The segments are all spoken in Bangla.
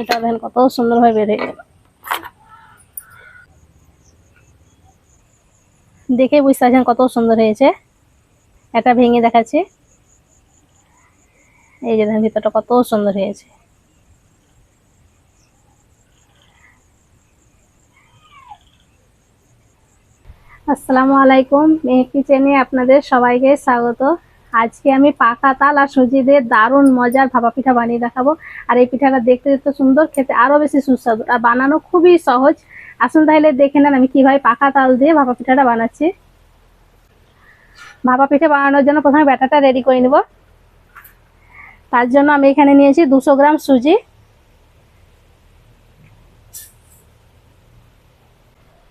এটা দেখেন কত সুন্দরভাবে বেড়ে গেল। দেখে বুঝতে পারছেন কত সুন্দর হয়েছে। এটা ভেঙে দেখাচ্ছি। এই যে দেখেন ভিতরটা কত সুন্দর হয়েছে। আসসালামু আলাইকুম মেয়ে কিচেনে আপনাদের সবাইকে স্বাগত। আজকে আমি পাকা তাল আর সুজি দিয়ে দারুণ মজার ভাপা পিঠা বানিয়ে দেখাবো। আর এই পিঠাটা দেখতে দেখতে সুন্দর, খেতে আরও বেশি সুস্বাদু আর বানানো খুবই সহজ। আসুন তাহলে দেখে নেন আমি কীভাবে পাকা তাল দিয়ে ভাপা পিঠাটা বানাচ্ছি। ভাপা পিঠা বানানোর জন্য প্রথমে ব্যাটারটা রেডি করে নেব। তার জন্য আমি এখানে নিয়েছি দুশো গ্রাম সুজি।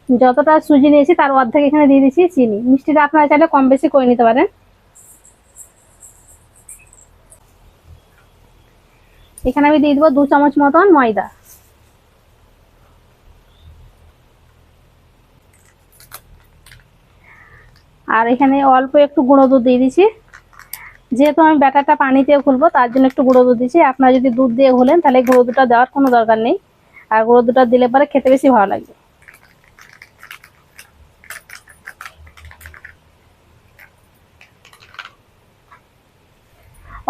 যতটা সুজি নিয়েছি তার অর্ধেক এখানে দিয়ে দিচ্ছি চিনি। মিষ্টিটা আপনারা চাইলে কম বেশি করে নিতে পারেন। এখানে আমি দিয়ে দেবো দু চামচ মতন ময়দা। আর এখানে অল্প একটু গুঁড়ো দুধ দিয়ে দিচ্ছি যেহেতু আমি ব্যাটারটা পানিতে খুলবো, তার জন্য একটু গুঁড়ো দুধ দিচ্ছি আপনারা যদি দুধ দিয়ে খুলেন তাহলে গুঁড়ো দুধটা দেওয়ার কোনো দরকার নেই। আর গুঁড়ো দুধটা দিলে পরে খেতে বেশি ভালো লাগবে।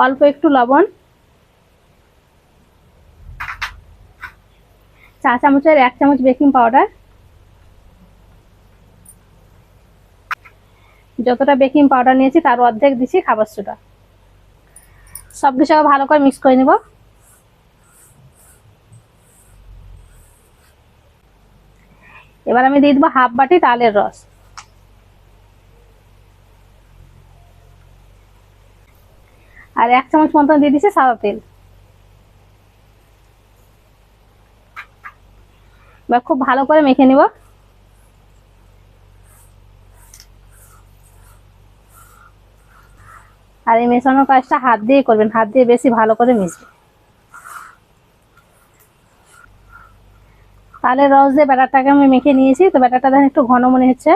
অল্প একটু লবণ। চা চামচের এক চামচ বেকিং পাউডার। যতটা বেকিং পাউডার নিয়েছি, তার অর্ধেক দিচ্ছি খাবার সোডা। সব কিছু ভালো করে মিক্স করে নেব। এবার আমি দিয়ে দেবো হাফ বাটি তালের রস। আর এক চামচ মতন দিয়ে দিচ্ছি সাদা তেল। এবার খুব ভালো করে মেখে নিব। আর এই মেশানোর কাজটা হাত দিয়ে করবেন, হাত দিয়ে বেশি ভালো করে মিশবে। তাহলে রস দিয়ে ব্যাটারটাকে আমি মেখে নিয়েছি, তো ব্যাটারটা দেখেন একটু ঘন মনে হচ্ছে।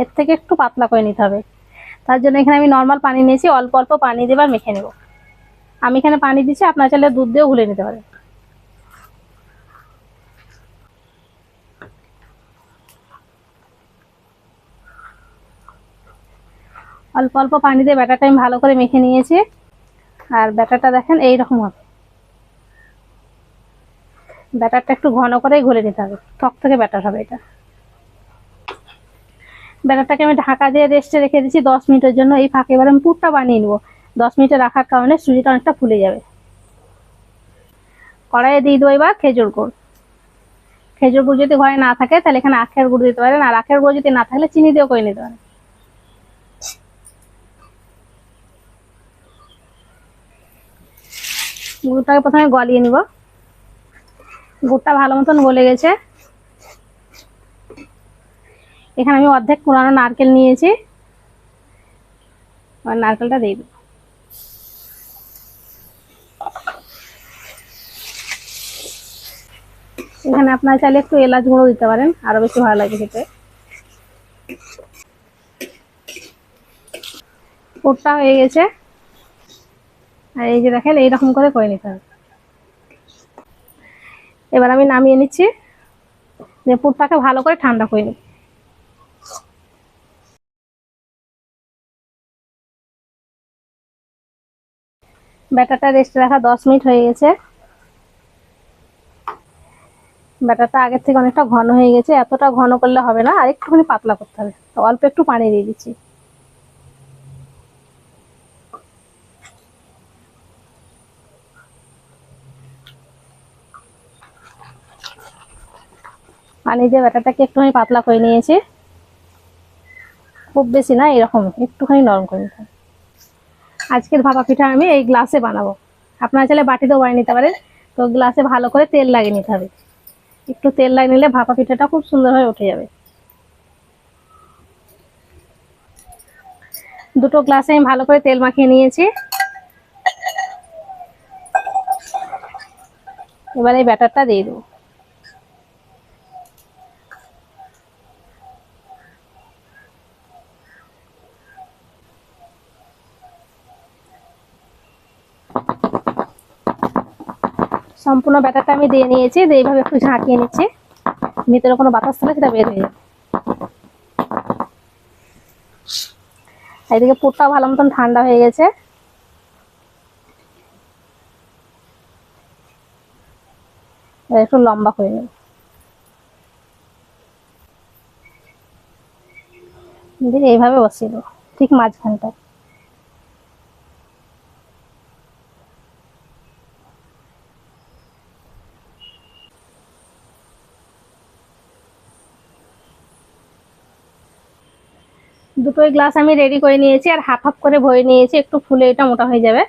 এর থেকে একটু পাতলা করে নিতে হবে। তার জন্য এখানে আমি নর্মাল পানি নিয়েছি, অল্প অল্প পানি দেবার মেখে নেব। আমি এখানে পানি দিচ্ছি, আপনার চাইলে দুধ দিয়েও গুলে নিতে পারেন। অল্প অল্প পানি দিয়ে ব্যাটারটা আমি ভালো করে মেখে নিয়েছি। আর ব্যাটারটা দেখেন এই রকম হবে। ব্যাটারটা একটু ঘন করেই ঘুরে নিতে হবে। টক থেকে ব্যাটার হবে এটা। ব্যাটারটাকে আমি ঢাকা দিয়ে রেস্টে রেখে দিচ্ছি দশ মিনিটের জন্য। এই ফাঁকে এবার আমি পুরটা বানিয়ে নেব। দশ মিনিটে রাখার কারণে সুজিটা অনেকটা ফুলে যাবে। কড়াইয়ে দিয়ে দেবো এবার খেজুর গুড়। খেজুর গুড় যদি ঘরে না থাকে, তাহলে এখানে আখের গুড় দিতে পারেন। আর আখের গুড় যদি না থাকলে চিনি দিয়েও করে নিতে পারেন। গুড়টাকে প্রথমে গলিয়ে নিব। গুড়টা ভালো মতন গলে গেছে। এখানে আমি অর্ধেক পুরানো নারকেল নিয়েছি। নারকেলটা দিয়ে দেবো এখানে আপনার চাইলে একটু এলাচ গুঁড়ো দিতে পারেন, আরও বেশি ভালো লাগে খেতে। পুরটা হয়ে গেছে। আর এই যে দেখেন, এইরকম করে করে নিতে হবে। এবার আমি নামিয়ে নিচ্ছি। দিয়ে পুরটাকে ভালো করে ঠান্ডা করে নিই। ব্যাটারটা রেস্টে রাখা দশ মিনিট হয়ে গেছে। ব্যাটারটা আগের থেকে অনেকটা ঘন হয়ে গেছে, এতটা ঘন করলে হবে না আর একটুখানি পাতলা করতে হবে। অল্প একটু পানি দিয়ে দিচ্ছি। পানি দিয়ে ব্যাটারটাকে একটুখানি পাতলা করে নিয়েছি, খুব বেশি না, এরকম, একটুখানি নরম করে নিতে আজকের ভাপা পিঠা আমি এই গ্লাসে বানাবো। আপনারা চাইলে বাটিতেও বানিয়ে নিতে পারেন। তো গ্লাসে ভালো করে তেল লাগিয়ে নিতে হবে। একটু তেল লাগিয়ে নিলে ভাপা পিঠাটা খুব সুন্দরভাবে উঠে যাবে। দুটো গ্লাসে আমি ভালো করে তেল মাখিয়ে নিয়েছি। এবার এই ব্যাটারটা দিয়ে দেবো। সম্পূর্ণ ব্যাটারটা আমি দিয়ে নিয়েছি, দিয়ে এইভাবে একটু ঝাঁকিয়ে নিচ্ছি। ভিতরে কোনো বাতাস থাকলে সেটা বের হয়ে এদিকে পুরটা ভালো মতন ঠান্ডা হয়ে গেছে। একটু লম্বা হয়ে দিয়ে এইভাবে বসিয়ে দেবো, ঠিক মাঝখানটায়। দুটোই গ্লাস আমি রেডি করে নিয়েছি আর হাফ হাফ করে ভরে নিয়েছি, একটু ফুলে এটা মোটা হয়ে যাবে।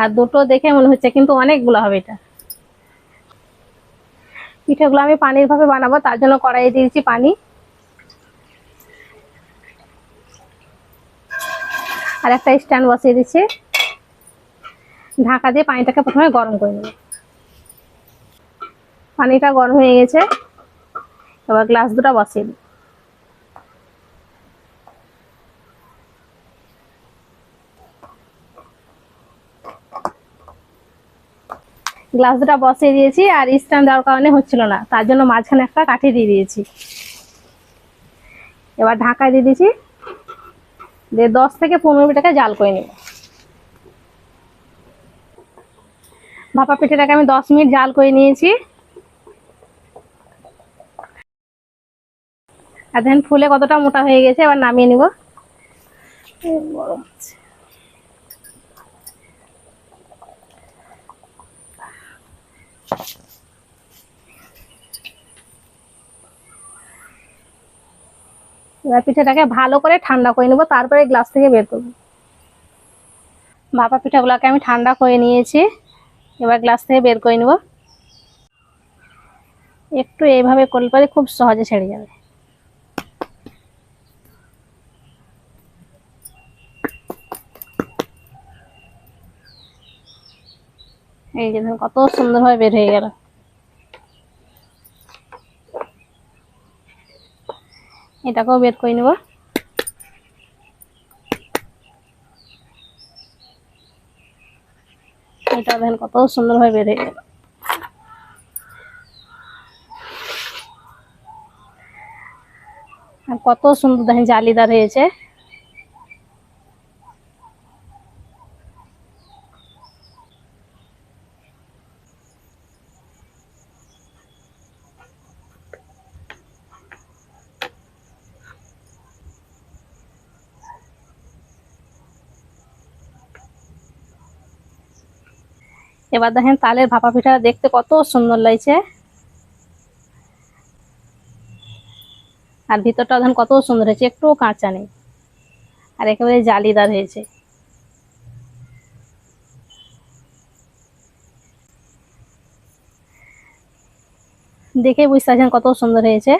আর দুটো দেখে মনে হচ্ছে কিন্তু অনেকগুলো হবে এটা। পিঠেগুলো আমি পানির ভাবে বানাবো, তার জন্য কড়াইয়ে দিয়েছি পানি। আর একটা স্ট্যান্ড বসিয়ে দিচ্ছি। ঢাকা দিয়ে পানিটাকে প্রথমে গরম করে নেব। পানিটা গরম হয়ে গেছে। এবার গ্লাস দুটো বসিয়ে দিই। গ্লাস দুটা বসিয়ে দিয়েছি আর স্ট্যান্ড দেওয়ার কারণে হচ্ছিল না। তার জন্য মাঝখানে একটা কাঠি দিয়ে দিয়েছি। এবার ঢাকায় দিয়ে দিয়েছি। দিয়ে দশ থেকে পনেরো মিনিটকে জাল করে নেব। ভাপা পিঠেটাকে আমি দশ মিনিট জাল করে নিয়েছি। আর দেখেন ফুলে কতটা মোটা হয়ে গেছে, এবার নামিয়ে নিব। গরম আছে এবার পিঠাটাকে ভালো করে ঠান্ডা করে নেব, তারপরে গ্লাস থেকে বের করব। ভাপা পিঠাগুলোকে আমি ঠান্ডা করে নিয়েছি, এবার গ্লাস থেকে বের করে নেব। একটু এইভাবে করলে পরে খুব সহজে ছেড়ে যাবে। এই যে দেখুন কত সুন্দরভাবে বের হয়ে গেল। এটাকেও বের করে নেব। এটা দেখেন কত সুন্দরভাবে বের হয়ে গেল। কত সুন্দর দেখেন জালিদার হয়েছে। এবার দেখেন তালের ভাপা পিঠা দেখতে কত সুন্দর লাগছে। আর ভিতরটা দেখেন কত সুন্দর হয়েছে, একটুও কাঁচা নেই। আর একেবারে জালিদার হয়েছে। দেখে বুঝতে পারছেন কত সুন্দর হয়েছে।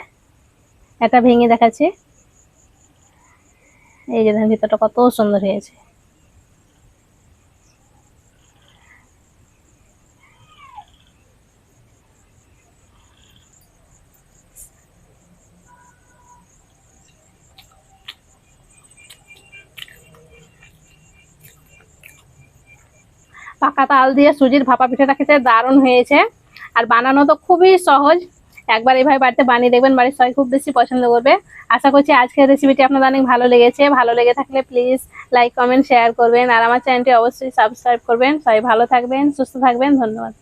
এটা ভেঙে দেখাচ্ছি। এই যে ভিতরটা কত সুন্দর হয়েছে। পাকা তাল দিয়ে সুজির ভাপা পিঠাটা খেতে দারুণ হয়েছে। আর বানানো তো খুবই সহজ। একবার এভাবে বাড়িতে বানিয়ে দেখবেন, বাড়ির সবাই খুব বেশি পছন্দ করবে। আশা করছি আজকের রেসিপিটি আপনাদের অনেক ভালো লেগেছে। ভালো লেগে থাকলে প্লিজ লাইক কমেন্ট শেয়ার করবেন। আর আমার চ্যানেলটি অবশ্যই সাবস্ক্রাইব করবেন। সবাই ভালো থাকবেন, সুস্থ থাকবেন। ধন্যবাদ।